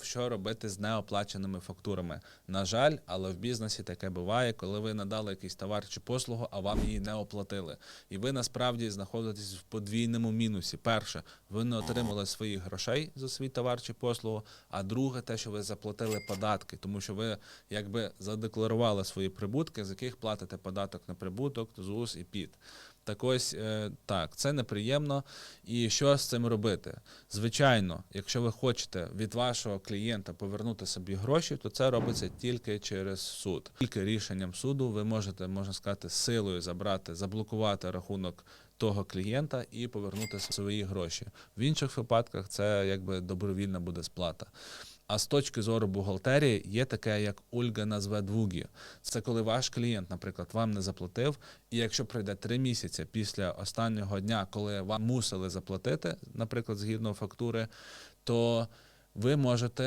що робити з неоплаченими фактурами. На жаль, але в бізнесі таке буває, коли ви надали якийсь товар чи послугу, а вам її не оплатили. І ви насправді знаходитесь в подвійному мінусі. Перше, ви не отримали своїх грошей за свій товар чи послугу. А друге, те, що ви заплатили податки, тому що ви якби задекларували свої прибутки, з яких платите податок на прибуток, ЗУС і ПІД. Так ось е, так, це неприємно. І що з цим робити? Звичайно, якщо ви хочете від вашого клієнта повернути собі гроші, то це робиться тільки через суд. Тільки рішенням суду ви можете, можна сказати, силою забрати, заблокувати рахунок того клієнта і повернути свої гроші. В інших випадках це якби добровільна буде сплата. А з точки зору бухгалтерії є таке, як Ольга назве двугі. Це коли ваш клієнт, наприклад, вам не заплатив, і якщо пройде три місяці після останнього дня, коли вам мусили заплатити, наприклад, згідно фактури, то ви можете